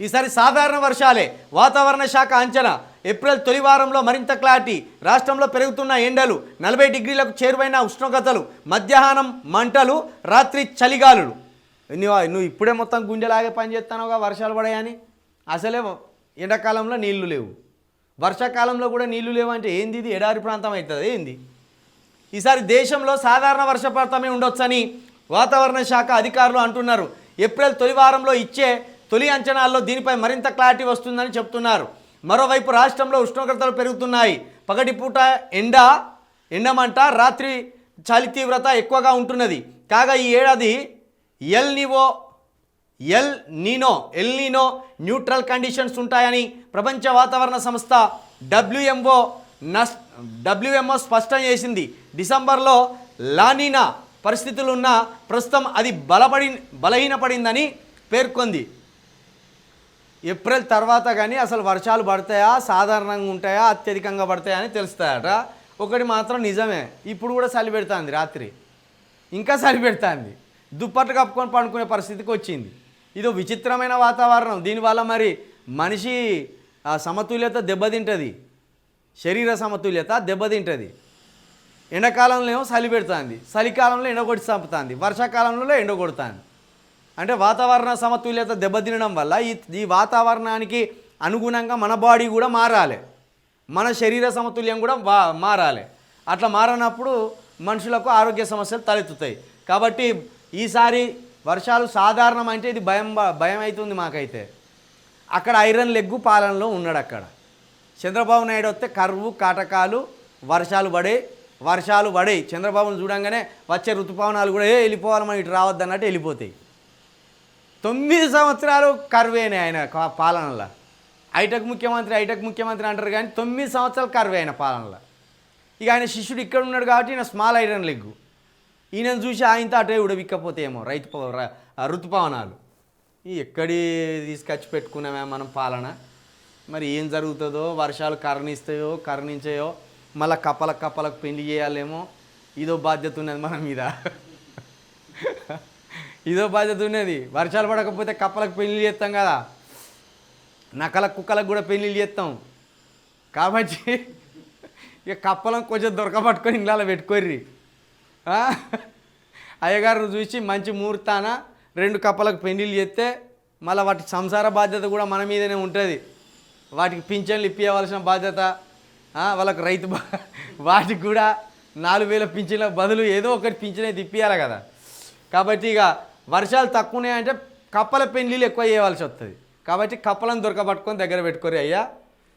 ఈసారి సాధారణ వర్షాలే. వాతావరణ శాఖ అంచనా. ఏప్రిల్ తొలి వారంలో మరింత క్లారిటీ. రాష్ట్రంలో పెరుగుతున్న ఎండలు నలభై డిగ్రీలకు చేరువైన ఉష్ణోగ్రతలు మధ్యాహ్నం మంటలు రాత్రి చలిగాలులు. నువ్వు నువ్వు ఇప్పుడే మొత్తం గుండెలాగే పని చేస్తానుగా వర్షాలు పడాయని? అసలే ఎండాకాలంలో నీళ్ళు లేవు. వర్షాకాలంలో కూడా నీళ్ళు లేవు అంటే ఏంది ఇది? ఎడారి ప్రాంతం అవుతుంది. ఏంది? ఈసారి దేశంలో సాధారణ వర్షపాతమే ఉండొచ్చని వాతావరణ శాఖ అధికారులు అంటున్నారు. ఏప్రిల్ తొలి వారంలో ఇచ్చే తొలి అంచనాల్లో దీనిపై మరింత క్లారిటీ వస్తుందని చెప్తున్నారు. మరోవైపు రాష్ట్రంలో ఉష్ణోగ్రతలు పెరుగుతున్నాయి. పగటిపూట ఎండ ఎండమంట రాత్రి చలి తీవ్రత ఎక్కువగా ఉంటున్నది. కాగా ఈ ఏడాది El Nino El Nino El Nino neutral conditions ఉంటాయని ప్రపంచ వాతావరణ సంస్థ డబ్ల్యూఎంఓ నస్ డబ్ల్యూఎంఓ స్పష్టం చేసింది. డిసెంబర్లో లానీనా పరిస్థితులు ఉన్న ప్రస్తుతం అది బలపడి బలహీనపడిందని పేర్కొంది. ఏప్రిల్ తర్వాత కానీ అసలు వర్షాలు పడతాయా సాధారణంగా ఉంటాయా అత్యధికంగా పడతాయా అని తెలుస్తాయట. ఒకటి మాత్రం నిజమే. ఇప్పుడు కూడా చలి పెడుతుంది రాత్రి. ఇంకా చలి పెడుతుంది. దుప్పట్లు కప్పుకొని పండుకునే పరిస్థితికి వచ్చింది. ఇది విచిత్రమైన వాతావరణం. దీనివల్ల మరి మనిషి ఆ సమతుల్యత దెబ్బతింటుంది. శరీర సమతుల్యత దెబ్బతింటుంది. ఎండాకాలంలో ఏమో చలి పెడుతుంది. చలికాలంలో ఎండ కొట్టి చంపుతుంది. వర్షాకాలంలో ఎండ కొడుతుంది అంటే వాతావరణ సమతుల్యత దెబ్బతినడం వల్ల ఈ ఈ వాతావరణానికి అనుగుణంగా మన బాడీ కూడా మారాలి. మన శరీర సమతుల్యం కూడా వా మారాలి. అట్లా మారనప్పుడు మనుషులకు ఆరోగ్య సమస్యలు తలెత్తుతాయి. కాబట్టి ఈసారి వర్షాలు సాధారణం అంటే ఇది భయం భయం అవుతుంది మాకైతే. అక్కడ ఐరన్ లెగ్గు పాలనలో ఉన్నాడు అక్కడ. చంద్రబాబు నాయుడు వస్తే కరువు కాటకాలు వర్షాలు పడే వర్షాలు పడే చంద్రబాబును చూడంగానే వచ్చే ఋతుపవనాలు కూడా ఏ వెళ్ళిపోవాలి మనం ఇటు రావద్దన్నట్టు వెళ్ళిపోతాయి. తొమ్మిది సంవత్సరాలు కరువేనే ఆయన పాలనలో. ఐటక్ ముఖ్యమంత్రి ఐటక్ ముఖ్యమంత్రి అంటారు కానీ తొమ్మిది సంవత్సరాలు కరువే ఆయన పాలనలో. ఇక ఆయన శిష్యుడు ఇక్కడ ఉన్నాడు కాబట్టి ఈయన స్మాల్ ఐరన్ లెగ్గు ఈయనను చూసి ఆయనతో అటే ఉడవిక్కపోతేమో రైతు ఋతుపవనాలు ఈ ఎక్కడి తీసుకొచ్చి పెట్టుకున్నామే మనం పాలన? మరి ఏం జరుగుతుందో వర్షాలు కరణిస్తాయో కరణించాయో మళ్ళీ కప్పలకు కప్పలకు పెళ్ళి చేయాలేమో ఇదో బాధ్యత ఉన్నది మన మీద. ఇదో బాధ్యత ఉన్నది. వర్షాలు పడకపోతే కప్పలకు పెళ్ళి చేస్తాం కదా. నకల కుక్కలకు కూడా పెళ్ళిళ్ళు చేస్తాం. కాబట్టి ఇక కప్పలం కొంచెం దొరకబట్టుకొని ఇంట్లో పెట్టుకోర్రి. అయ్యగారిని అయ్యగారు చూసి మంచి ముహూర్తాన రెండు కప్పలకు పెళ్ళిళ్ళు చేస్తే మళ్ళీ వాటి సంసార బాధ్యత కూడా మన మీదనే ఉంటుంది. వాటికి పింఛన్లు ఇప్పించవలసిన బాధ్యత వాళ్ళకి రైతు బా వాటికి కూడా నాలుగు వేల పింఛన్ల బదులు ఏదో ఒకటి పింఛనే తిప్పియాలి కదా. కాబట్టి ఇక వర్షాలు తక్కువనే అంటే కప్పల పెండ్లీలు ఎక్కువ చేయవలసి వస్తుంది కాబట్టి కప్పలను దొరకబట్టుకొని దగ్గర పెట్టుకోరు అయ్యా.